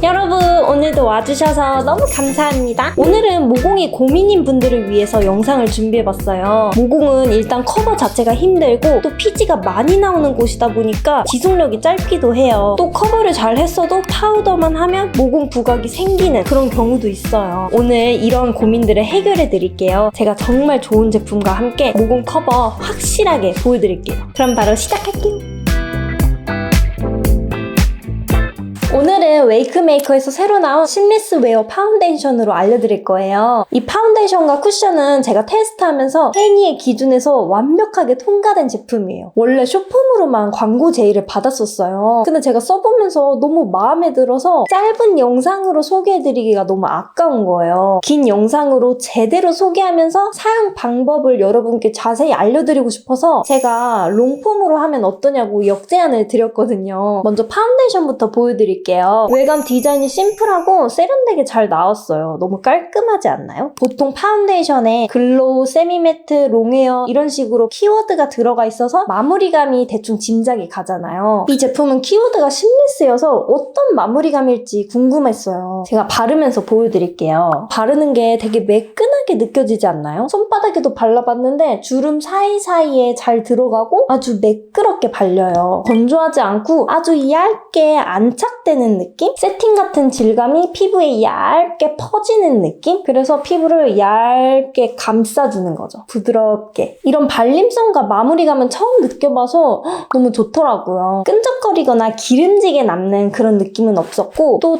여러분 오늘도 와주셔서 너무 감사합니다. 오늘은 모공이 고민인 분들을 위해서 영상을 준비해봤어요. 모공은 일단 커버 자체가 힘들고 또 피지가 많이 나오는 곳이다 보니까 지속력이 짧기도 해요. 또 커버를 잘 했어도 파우더만 하면 모공 부각이 생기는 그런 경우도 있어요. 오늘 이런 고민들을 해결해 드릴게요. 제가 정말 좋은 제품과 함께 모공 커버 확실하게 보여드릴게요. 그럼 바로 시작할게요. 오늘은 웨이크메이커에서 새로 나온 심리스 웨어 파운데이션으로 알려드릴 거예요. 이 파운데이션과 쿠션은 제가 테스트하면서 헤니의 기준에서 완벽하게 통과된 제품이에요. 원래 쇼폼으로만 광고 제의를 받았었어요. 근데 제가 써보면서 너무 마음에 들어서 짧은 영상으로 소개해드리기가 너무 아까운 거예요. 긴 영상으로 제대로 소개하면서 사용 방법을 여러분께 자세히 알려드리고 싶어서 제가 롱폼으로 하면 어떠냐고 역제안을 드렸거든요. 먼저 파운데이션부터 보여드릴게요. 외관 디자인이 심플하고 세련되게 잘 나왔어요. 너무 깔끔하지 않나요? 보통 파운데이션에 글로우, 세미매트, 롱웨어 이런 식으로 키워드가 들어가 있어서 마무리감이 대충 짐작이 가잖아요. 이 제품은 키워드가 심리스여서 어떤 마무리감일지 궁금했어요. 제가 바르면서 보여드릴게요. 바르는 게 되게 매끈하게 느껴지지 않나요? 손바닥에도 발라봤는데 주름 사이사이에 잘 들어가고 아주 매끄럽게 발려요. 건조하지 않고 아주 얇게 안착되는 느낌? 세팅 같은 질감이 피부에 얇게 퍼지는 느낌? 그래서 피부를 얇게 감싸주는 거죠. 부드럽게. 이런 발림성과 마무리감은 처음 느껴봐서 헉, 너무 좋더라고요. 끈적거리거나 기름지게 남는 그런 느낌은 없었고 또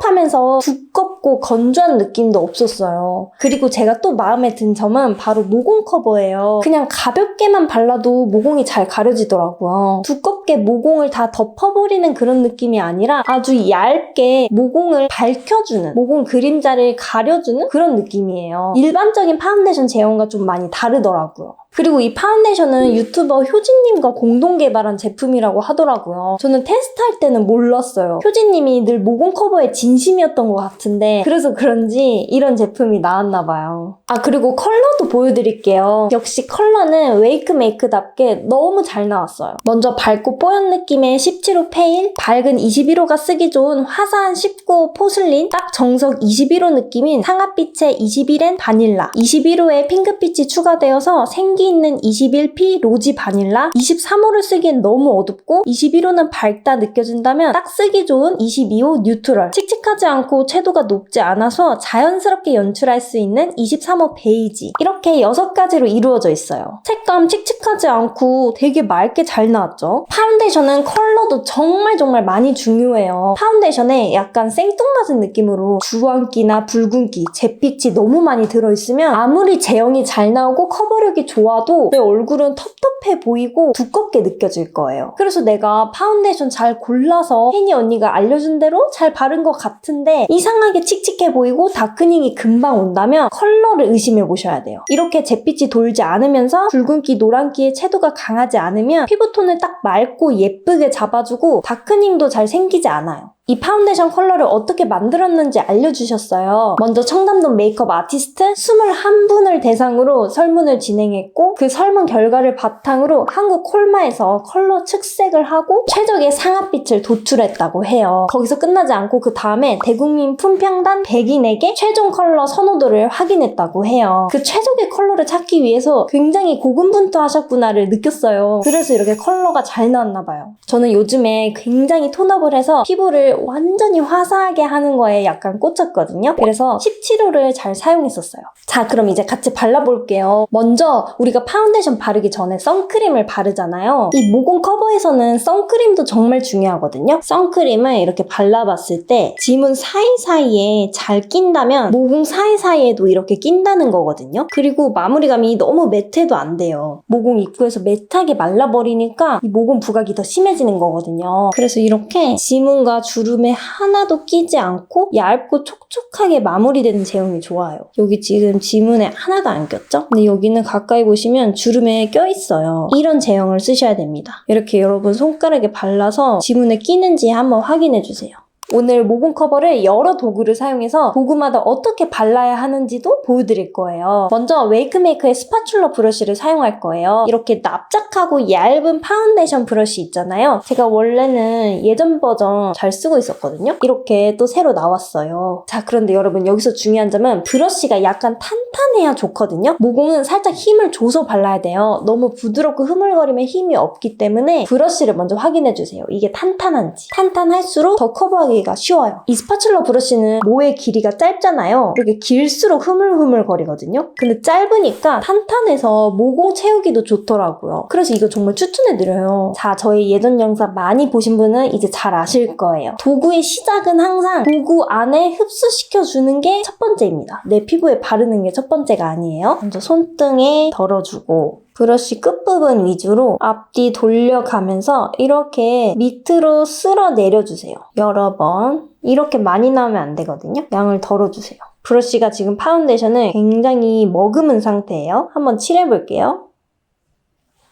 텁텁하면서 두껍고 건조한 느낌도 없었어요. 그리고 제가 또 마음에 든 점은 바로 모공 커버예요. 그냥 가볍게만 발라도 모공이 잘 가려지더라고요. 두껍게 모공을 다 덮어버리는 그런 느낌이 아니라 아주 얇게 모공을 밝혀주는, 모공 그림자를 가려주는 그런 느낌이에요. 일반적인 파운데이션 제형과 좀 많이 다르더라고요. 그리고 이 파운데이션은 유튜버 효진님과 공동 개발한 제품이라고 하더라고요. 저는 테스트할 때는 몰랐어요. 효진님이 늘 모공 커버에 진심이었던 것 같은데 그래서 그런지 이런 제품이 나왔나 봐요. 아 그리고 컬러도 보여드릴게요. 역시 컬러는 웨이크 메이크답게 너무 잘 나왔어요. 먼저 밝고 뽀얀 느낌의 17호 페일, 밝은 21호가 쓰기 좋은 화사한 19호 포슬린, 딱 정석 21호 느낌인 상아빛의 21엔 바닐라, 21호에 핑크빛이 추가되어서 생기 있는 21P 로지 바닐라, 23호를 쓰기엔 너무 어둡고 21호는 밝다 느껴진다면 딱 쓰기 좋은 22호 뉴트럴, 칙칙하지 않고 채도가 높지 않아서 자연스럽게 연출할 수 있는 23호 베이지 이렇게 6가지로 이루어져 있어요. 색감 칙칙하지 않고 되게 맑게 잘 나왔죠? 파운데이션은 컬러도 정말 정말 많이 중요해요. 파운데이션에 약간 생뚱맞은 느낌으로 주황기나 붉은기, 잿빛이 너무 많이 들어있으면 아무리 제형이 잘 나오고 커버력이 좋아 도 내 얼굴은 텁텁해 보이고 두껍게 느껴질 거예요. 그래서 내가 파운데이션 잘 골라서 혜니 언니가 알려준 대로 잘 바른 것 같은데 이상하게 칙칙해 보이고 다크닝이 금방 온다면 컬러를 의심해 보셔야 돼요. 이렇게 잿빛이 돌지 않으면서 붉은기, 노란기의 채도가 강하지 않으면 피부톤을 딱 맑고 예쁘게 잡아주고 다크닝도 잘 생기지 않아요. 이 파운데이션 컬러를 어떻게 만들었는지 알려주셨어요. 먼저 청담동 메이크업 아티스트 21분을 대상으로 설문을 진행했고 그 설문 결과를 바탕으로 한국 콜마에서 컬러 측색을 하고 최적의 상아빛을 도출했다고 해요. 거기서 끝나지 않고 그 다음에 대국민 품평단 100인에게 최종 컬러 선호도를 확인했다고 해요. 그 최적의 컬러를 찾기 위해서 굉장히 고군분투하셨구나를 느꼈어요. 그래서 이렇게 컬러가 잘 나왔나 봐요. 저는 요즘에 굉장히 톤업을 해서 피부를 완전히 화사하게 하는 거에 약간 꽂혔거든요. 그래서 17호를 잘 사용했었어요. 자, 그럼 이제 같이 발라볼게요. 먼저 우리가 파운데이션 바르기 전에 선크림을 바르잖아요. 이 모공 커버에서는 선크림도 정말 중요하거든요. 선크림을 이렇게 발라봤을 때 지문 사이사이에 잘 낀다면 모공 사이사이에도 이렇게 낀다는 거거든요. 그리고 마무리감이 너무 매트해도 안 돼요. 모공 입구에서 매트하게 말라버리니까 이 모공 부각이 더 심해지는 거거든요. 그래서 이렇게 지문과 주름 에 하나도 끼지 않고 얇고 촉촉하게 마무리되는 제형이 좋아요. 여기 지금 지문에 하나도 안 꼈죠? 근데 여기는 가까이 보시면 주름에 껴있어요. 이런 제형을 쓰셔야 됩니다. 이렇게 여러분 손가락에 발라서 지문에 끼는지 한번 확인해 주세요. 오늘 모공 커버를 여러 도구를 사용해서 도구마다 어떻게 발라야 하는지도 보여드릴 거예요. 먼저 웨이크메이커의 스파츌러 브러쉬를 사용할 거예요. 이렇게 납작하고 얇은 파운데이션 브러쉬 있잖아요. 제가 원래는 예전 버전 잘 쓰고 있었거든요. 이렇게 또 새로 나왔어요. 자, 그런데 여러분 여기서 중요한 점은 브러쉬가 약간 탄탄해야 좋거든요. 모공은 살짝 힘을 줘서 발라야 돼요. 너무 부드럽고 흐물거리면 힘이 없기 때문에 브러쉬를 먼저 확인해 주세요. 이게 탄탄한지. 탄탄할수록 더 커버하기 가 쉬워요. 이 스파츌러 브러쉬는 모의 길이가 짧잖아요. 이렇게 길수록 흐물흐물 거리거든요. 근데 짧으니까 탄탄해서 모공 채우기도 좋더라고요. 그래서 이거 정말 추천해드려요. 자, 저희 예전 영상 많이 보신 분은 이제 잘 아실 거예요. 도구의 시작은 항상 도구 안에 흡수시켜주는 게 첫 번째입니다. 내 피부에 바르는 게 첫 번째가 아니에요. 먼저 손등에 덜어주고 브러쉬 끝부분 위주로 앞뒤 돌려가면서 이렇게 밑으로 쓸어 내려주세요. 여러 번. 이렇게 많이 나오면 안 되거든요. 양을 덜어주세요. 브러쉬가 지금 파운데이션을 굉장히 머금은 상태예요. 한번 칠해볼게요.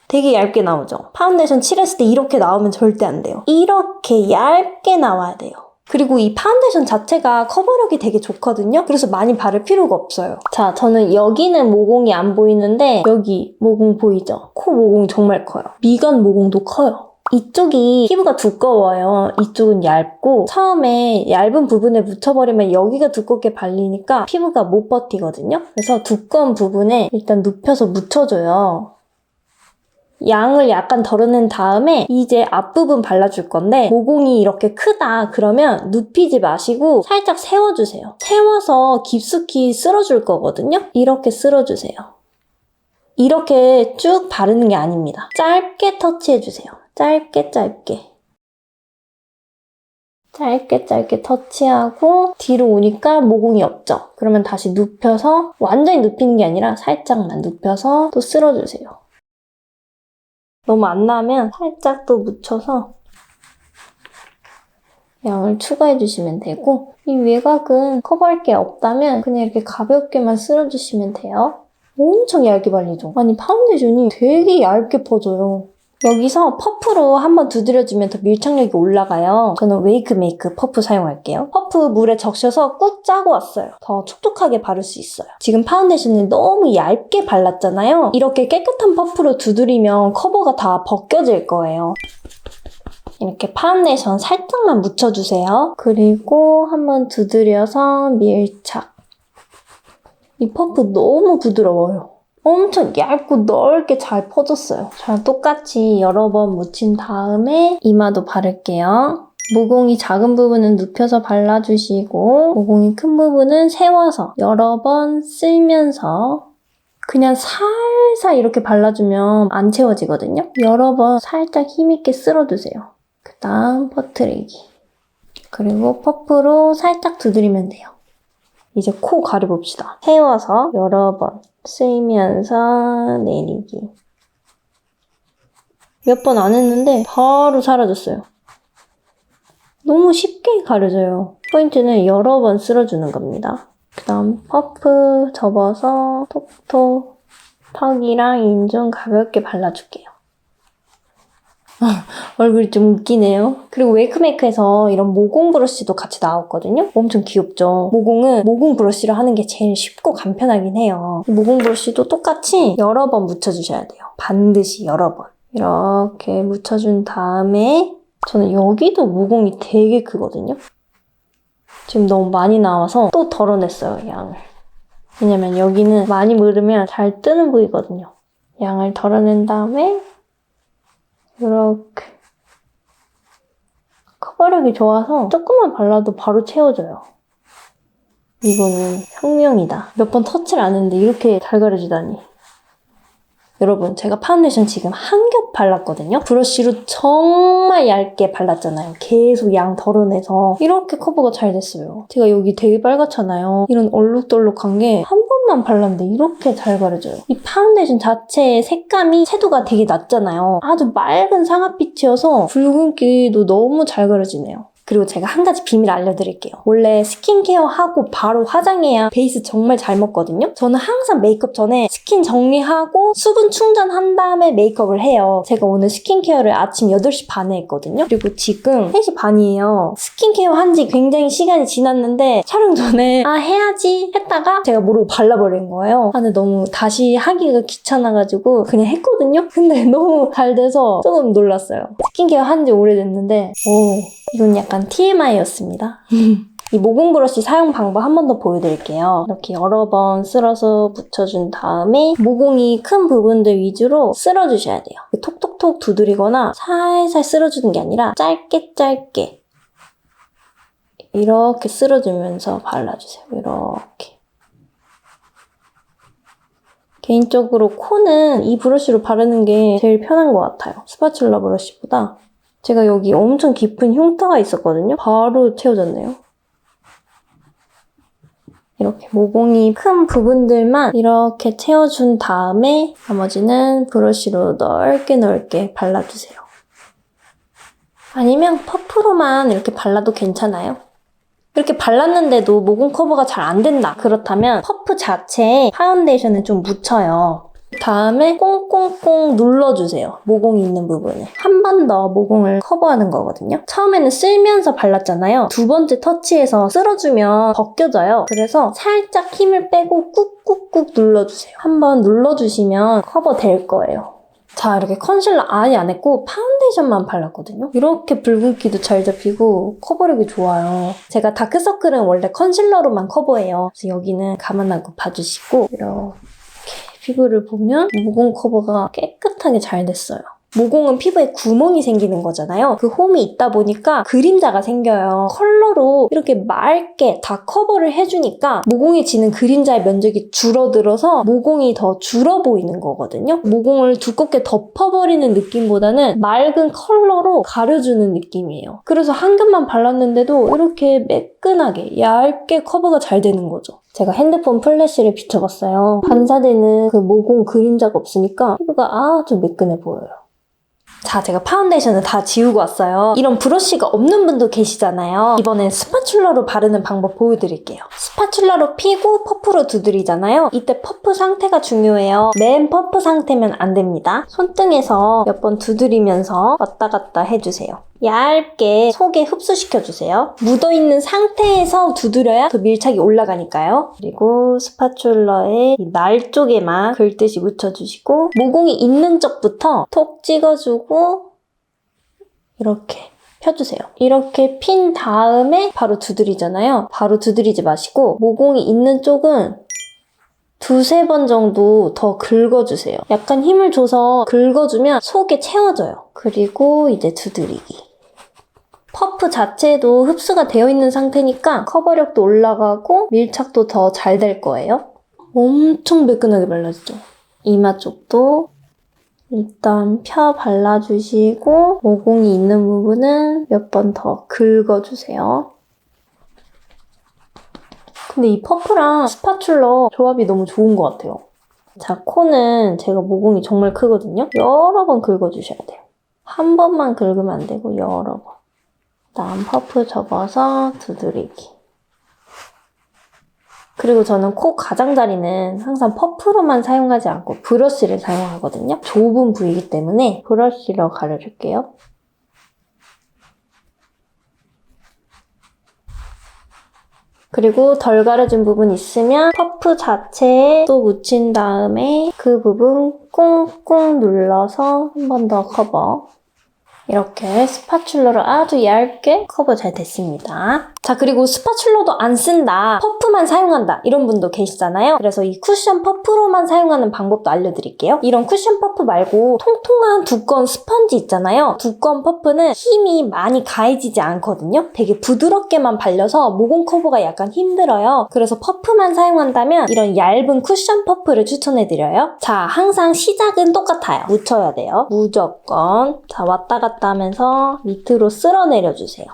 되게 얇게 나오죠? 파운데이션 칠했을 때 이렇게 나오면 절대 안 돼요. 이렇게 얇게 나와야 돼요. 그리고 이 파운데이션 자체가 커버력이 되게 좋거든요. 그래서 많이 바를 필요가 없어요. 자, 저는 여기는 모공이 안 보이는데 여기 모공 보이죠? 코 모공 정말 커요. 미간 모공도 커요. 이쪽이 피부가 두꺼워요. 이쪽은 얇고 처음에 얇은 부분에 묻혀버리면 여기가 두껍게 발리니까 피부가 못 버티거든요. 그래서 두꺼운 부분에 일단 눕혀서 묻혀줘요. 양을 약간 덜어낸 다음에 이제 앞부분 발라줄 건데 모공이 이렇게 크다 그러면 눕히지 마시고 살짝 세워주세요. 세워서 깊숙이 쓸어줄 거거든요. 이렇게 쓸어주세요. 이렇게 쭉 바르는 게 아닙니다. 짧게 터치해주세요. 짧게 짧게. 짧게 짧게 터치하고 뒤로 오니까 모공이 없죠? 그러면 다시 눕혀서 완전히 눕히는 게 아니라 살짝만 눕혀서 또 쓸어주세요. 너무 안 나면 살짝 또 묻혀서 양을 추가해 주시면 되고 이 외곽은 커버할 게 없다면 그냥 이렇게 가볍게만 쓸어주시면 돼요. 엄청 얇게 발리죠? 아니 파운데이션이 되게 얇게 퍼져요. 여기서 퍼프로 한번 두드려주면 더 밀착력이 올라가요. 저는 웨이크 메이크 퍼프 사용할게요. 퍼프 물에 적셔서 꾹 짜고 왔어요. 더 촉촉하게 바를 수 있어요. 지금 파운데이션을 너무 얇게 발랐잖아요. 이렇게 깨끗한 퍼프로 두드리면 커버가 다 벗겨질 거예요. 이렇게 파운데이션 살짝만 묻혀주세요. 그리고 한번 두드려서 밀착. 이 퍼프 너무 부드러워요. 엄청 얇고 넓게 잘 퍼졌어요. 자, 똑같이 여러 번 묻힌 다음에 이마도 바를게요. 모공이 작은 부분은 눕혀서 발라주시고 모공이 큰 부분은 세워서 여러 번 쓸면서 그냥 살살 이렇게 발라주면 안 채워지거든요. 여러 번 살짝 힘있게 쓸어주세요. 그 다음 퍼트리기. 그리고 퍼프로 살짝 두드리면 돼요. 이제 코 가려봅시다. 세워서 여러 번 쓸면서 내리기. 몇 번 안 했는데 바로 사라졌어요. 너무 쉽게 가려져요. 포인트는 여러 번 쓸어주는 겁니다. 그 다음 퍼프 접어서 톡톡 턱이랑 인중 가볍게 발라줄게요. 아, 얼굴이 좀 웃기네요. 그리고 웨이크메이크에서 이런 모공 브러쉬도 같이 나왔거든요. 엄청 귀엽죠. 모공은 모공 브러쉬로 하는 게 제일 쉽고 간편하긴 해요. 모공 브러쉬도 똑같이 여러 번 묻혀주셔야 돼요. 반드시 여러 번. 이렇게 묻혀준 다음에 저는 여기도 모공이 되게 크거든요. 지금 너무 많이 나와서 또 덜어냈어요, 양을. 왜냐면 여기는 많이 물으면 잘 뜨는 부위거든요. 양을 덜어낸 다음에 이렇게 커버력이 좋아서 조금만 발라도 바로 채워져요. 이거는 혁명이다. 몇 번 터치를 안 했는데 이렇게 잘 가려지다니. 여러분, 제가 파운데이션 지금 한 겹 발랐거든요? 브러쉬로 정말 얇게 발랐잖아요. 계속 양 덜어내서 이렇게 커버가 잘 됐어요. 제가 여기 되게 빨갛잖아요. 이런 얼룩덜룩한 게 한 번만 발랐는데 이렇게 잘 가려져요. 이 파운데이션 자체의 색감이 채도가 되게 낮잖아요. 아주 맑은 상아빛이어서 붉은기도 너무 잘 가려지네요. 그리고 제가 한 가지 비밀 알려드릴게요. 원래 스킨케어 하고 바로 화장해야 베이스 정말 잘 먹거든요. 저는 항상 메이크업 전에 스킨 정리하고 수분 충전한 다음에 메이크업을 해요. 제가 오늘 스킨케어를 아침 8시 반에 했거든요. 그리고 지금 3시 반이에요. 스킨케어 한 지 굉장히 시간이 지났는데 촬영 전에 아 해야지 했다가 제가 모르고 발라버린 거예요. 아 근데 너무 다시 하기가 귀찮아가지고 그냥 했거든요. 근데 너무 잘 돼서 조금 놀랐어요. 스킨케어 한 지 오래됐는데 오 이건 약간 TMI였습니다. 이 모공 브러쉬 사용 방법 한 번 더 보여드릴게요. 이렇게 여러 번 쓸어서 붙여준 다음에 모공이 큰 부분들 위주로 쓸어주셔야 돼요. 톡톡톡 두드리거나 살살 쓸어주는 게 아니라 짧게 짧게 이렇게 쓸어주면서 발라주세요. 이렇게. 개인적으로 코는 이 브러쉬로 바르는 게 제일 편한 것 같아요. 스파츌라 브러쉬보다. 제가 여기 엄청 깊은 흉터가 있었거든요. 바로 채워졌네요. 이렇게 모공이 큰 부분들만 이렇게 채워준 다음에 나머지는 브러쉬로 넓게 넓게 발라주세요. 아니면 퍼프로만 이렇게 발라도 괜찮아요. 이렇게 발랐는데도 모공 커버가 잘 안 된다. 그렇다면 퍼프 자체에 파운데이션을 좀 묻혀요. 다음에 꽁꽁꽁 눌러주세요. 모공이 있는 부분을. 한 번 더 모공을 커버하는 거거든요. 처음에는 쓸면서 발랐잖아요. 두 번째 터치에서 쓸어주면 벗겨져요. 그래서 살짝 힘을 빼고 꾹꾹꾹 눌러주세요. 한 번 눌러주시면 커버 될 거예요. 자, 이렇게 컨실러 아예 안 했고 파운데이션만 발랐거든요. 이렇게 붉은기도 잘 잡히고 커버력이 좋아요. 제가 다크서클은 원래 컨실러로만 커버해요. 그래서 여기는 감안하고 봐주시고 이렇게 피부를 보면 모공 커버가 깨끗하게 잘 됐어요. 모공은 피부에 구멍이 생기는 거잖아요. 그 홈이 있다 보니까 그림자가 생겨요. 컬러로 이렇게 맑게 다 커버를 해주니까 모공에 지는 그림자의 면적이 줄어들어서 모공이 더 줄어 보이는 거거든요. 모공을 두껍게 덮어버리는 느낌보다는 맑은 컬러로 가려주는 느낌이에요. 그래서 한 겹만 발랐는데도 이렇게 매끈하게 얇게 커버가 잘 되는 거죠. 제가 핸드폰 플래시를 비춰봤어요. 반사되는 그 모공 그림자가 없으니까 피부가 아주 매끈해 보여요. 자, 제가 파운데이션을 다 지우고 왔어요. 이런 브러쉬가 없는 분도 계시잖아요. 이번엔 스파츌러로 바르는 방법 보여드릴게요. 스파츌러로 피고 퍼프로 두드리잖아요. 이때 퍼프 상태가 중요해요. 맨 퍼프 상태면 안 됩니다. 손등에서 몇 번 두드리면서 왔다 갔다 해주세요. 얇게 속에 흡수시켜 주세요. 묻어있는 상태에서 두드려야 더 밀착이 올라가니까요. 그리고 스파츌러의 이날 쪽에만 긁듯이 묻혀주시고 모공이 있는 쪽부터 톡 찍어주고 이렇게 펴주세요. 이렇게 핀 다음에 바로 두드리잖아요. 바로 두드리지 마시고 모공이 있는 쪽은 두세 번 정도 더 긁어주세요. 약간 힘을 줘서 긁어주면 속에 채워져요. 그리고 이제 두드리기. 퍼프 자체도 흡수가 되어 있는 상태니까 커버력도 올라가고 밀착도 더 잘 될 거예요. 엄청 매끈하게 발라지죠? 이마 쪽도 일단 펴 발라주시고 모공이 있는 부분은 몇 번 더 긁어주세요. 근데 이 퍼프랑 스파츌러 조합이 너무 좋은 것 같아요. 자, 코는 제가 모공이 정말 크거든요. 여러 번 긁어주셔야 돼요. 한 번만 긁으면 안 되고 여러 번. 다음 퍼프 접어서 두드리기. 그리고 저는 코 가장자리는 항상 퍼프로만 사용하지 않고 브러쉬를 사용하거든요. 좁은 부위이기 때문에 브러쉬로 가려줄게요. 그리고 덜 가려진 부분 있으면 퍼프 자체에 또 묻힌 다음에 그 부분 꾹꾹 눌러서 한 번 더 커버. 이렇게 스파츌러로 아주 얇게 커버 잘 됐습니다. 자, 그리고 스파츌러도 안 쓴다. 퍼프만 사용한다. 이런 분도 계시잖아요. 그래서 이 쿠션 퍼프로만 사용하는 방법도 알려드릴게요. 이런 쿠션 퍼프 말고 통통한 두꺼운 스펀지 있잖아요. 두꺼운 퍼프는 힘이 많이 가해지지 않거든요. 되게 부드럽게만 발려서 모공 커버가 약간 힘들어요. 그래서 퍼프만 사용한다면 이런 얇은 쿠션 퍼프를 추천해드려요. 자, 항상 시작은 똑같아요. 묻혀야 돼요. 무조건. 자, 왔다 갔다 하면서 밑으로 쓸어 내려주세요.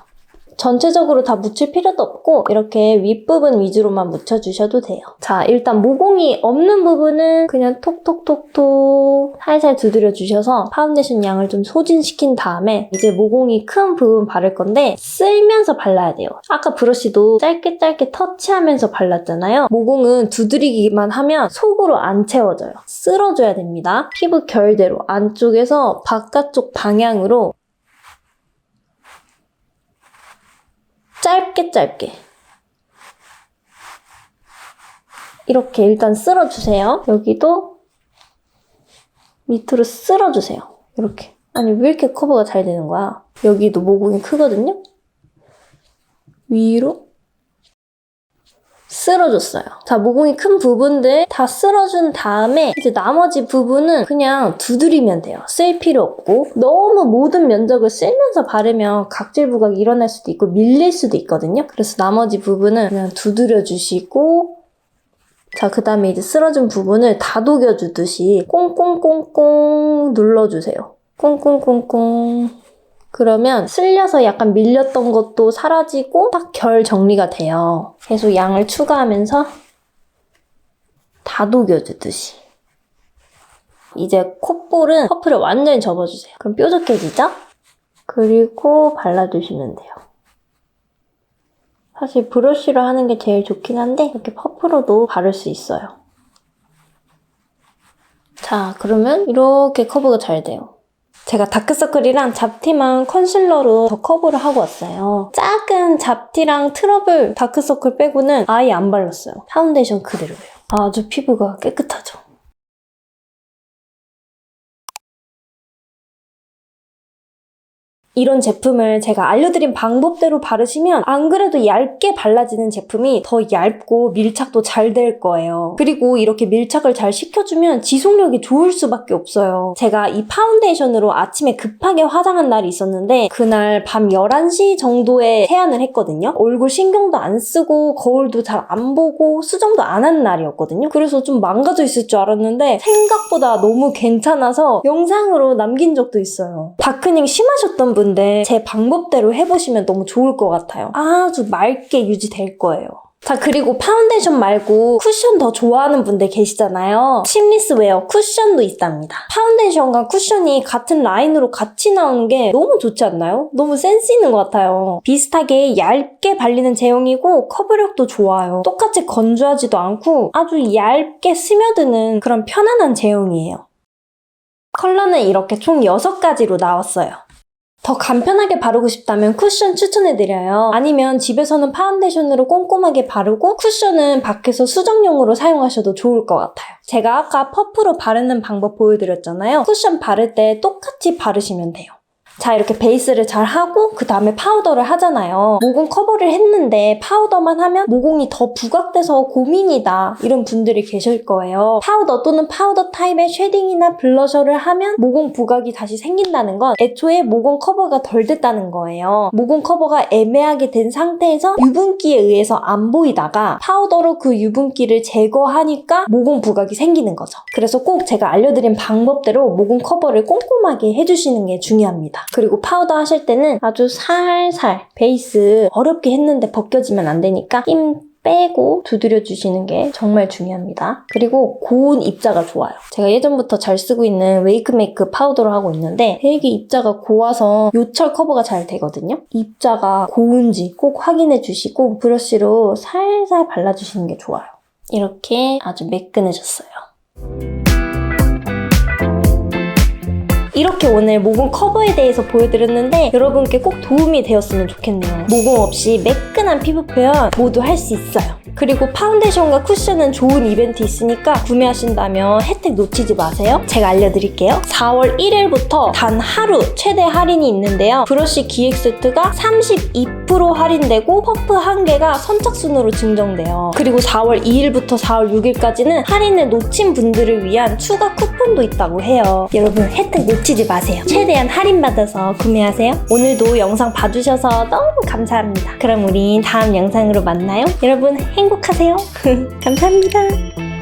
전체적으로 다 묻힐 필요도 없고 이렇게 윗부분 위주로만 묻혀주셔도 돼요. 자, 일단 모공이 없는 부분은 그냥 톡톡톡톡 살살 두드려 주셔서 파운데이션 양을 좀 소진시킨 다음에 이제 모공이 큰 부분 바를 건데 쓸면서 발라야 돼요. 아까 브러쉬도 짧게 짧게 터치하면서 발랐잖아요. 모공은 두드리기만 하면 속으로 안 채워져요. 쓸어줘야 됩니다. 피부 결대로 안쪽에서 바깥쪽 방향으로 짧게 짧게 이렇게 일단 쓸어주세요. 여기도 밑으로 쓸어주세요. 이렇게. 아니 왜 이렇게 커버가 잘 되는 거야? 여기도 모공이 크거든요? 위로 쓸어줬어요. 자, 모공이 큰 부분들 다 쓸어준 다음에 이제 나머지 부분은 그냥 두드리면 돼요. 쓸 필요 없고 너무 모든 면적을 쓸면서 바르면 각질 부각이 일어날 수도 있고 밀릴 수도 있거든요. 그래서 나머지 부분은 그냥 두드려 주시고 자, 그 다음에 이제 쓸어준 부분을 다독여주듯이 꽁꽁꽁꽁 눌러주세요. 꽁꽁꽁꽁. 그러면 쓸려서 약간 밀렸던 것도 사라지고 딱 결 정리가 돼요. 계속 양을 추가하면서 다독여주듯이. 이제 콧볼은 퍼프를 완전히 접어주세요. 그럼 뾰족해지죠? 그리고 발라주시면 돼요. 사실 브러쉬로 하는 게 제일 좋긴 한데 이렇게 퍼프로도 바를 수 있어요. 자, 그러면 이렇게 커버가 잘 돼요. 제가 다크서클이랑 잡티만 컨실러로 더 커버를 하고 왔어요. 작은 잡티랑 트러블 다크서클 빼고는 아예 안 발랐어요. 파운데이션 그대로예요. 아주 피부가 깨끗하죠. 이런 제품을 제가 알려드린 방법대로 바르시면 안 그래도 얇게 발라지는 제품이 더 얇고 밀착도 잘 될 거예요. 그리고 이렇게 밀착을 잘 시켜주면 지속력이 좋을 수밖에 없어요. 제가 이 파운데이션으로 아침에 급하게 화장한 날이 있었는데 그날 밤 11시 정도에 세안을 했거든요. 얼굴 신경도 안 쓰고 거울도 잘 안 보고 수정도 안 한 날이었거든요. 그래서 좀 망가져 있을 줄 알았는데 생각보다 너무 괜찮아서 영상으로 남긴 적도 있어요. 다크닝 심하셨던 분 분들 제 방법대로 해보시면 너무 좋을 것 같아요. 아주 맑게 유지될 거예요. 자, 그리고 파운데이션 말고 쿠션 더 좋아하는 분들 계시잖아요. 심리스 웨어 쿠션도 있답니다. 파운데이션과 쿠션이 같은 라인으로 같이 나오는 게 너무 좋지 않나요? 너무 센스 있는 것 같아요. 비슷하게 얇게 발리는 제형이고 커버력도 좋아요. 똑같이 건조하지도 않고 아주 얇게 스며드는 그런 편안한 제형이에요. 컬러는 이렇게 총 6가지로 나왔어요. 더 간편하게 바르고 싶다면 쿠션 추천해드려요. 아니면 집에서는 파운데이션으로 꼼꼼하게 바르고 쿠션은 밖에서 수정용으로 사용하셔도 좋을 것 같아요. 제가 아까 퍼프로 바르는 방법 보여드렸잖아요. 쿠션 바를 때 똑같이 바르시면 돼요. 자, 이렇게 베이스를 잘 하고 그 다음에 파우더를 하잖아요. 모공 커버를 했는데 파우더만 하면 모공이 더 부각돼서 고민이다. 이런 분들이 계실 거예요. 파우더 또는 파우더 타입의 쉐딩이나 블러셔를 하면 모공 부각이 다시 생긴다는 건 애초에 모공 커버가 덜 됐다는 거예요. 모공 커버가 애매하게 된 상태에서 유분기에 의해서 안 보이다가 파우더로 그 유분기를 제거하니까 모공 부각이 생기는 거죠. 그래서 꼭 제가 알려드린 방법대로 모공 커버를 꼼꼼하게 해주시는 게 중요합니다. 그리고 파우더 하실 때는 아주 살살 베이스 어렵게 했는데 벗겨지면 안 되니까 힘 빼고 두드려 주시는 게 정말 중요합니다. 그리고 고운 입자가 좋아요. 제가 예전부터 잘 쓰고 있는 웨이크메이크 파우더를 하고 있는데 되게 입자가 고와서 요철 커버가 잘 되거든요. 입자가 고운지 꼭 확인해 주시고 브러쉬로 살살 발라주시는 게 좋아요. 이렇게 아주 매끈해졌어요. 이렇게 오늘 모공 커버에 대해서 보여드렸는데 여러분께 꼭 도움이 되었으면 좋겠네요. 모공 없이 매끈한 피부 표현 모두 할 수 있어요. 그리고 파운데이션과 쿠션은 좋은 이벤트 있으니까 구매하신다면 혜택 놓치지 마세요. 제가 알려드릴게요. 4월 1일부터 단 하루 최대 할인이 있는데요. 브러쉬 기획 세트가 32% 할인되고 퍼프 한 개가 선착순으로 증정돼요. 그리고 4월 2일부터 4월 6일까지는 할인을 놓친 분들을 위한 추가 쿠폰도 있다고 해요. 여러분 혜택 놓치지 마세요. 최대한 할인받아서 구매하세요. 오늘도 영상 봐주셔서 너무 감사합니다. 그럼 우린 다음 영상으로 만나요. 여러분 행복하세요. 감사합니다.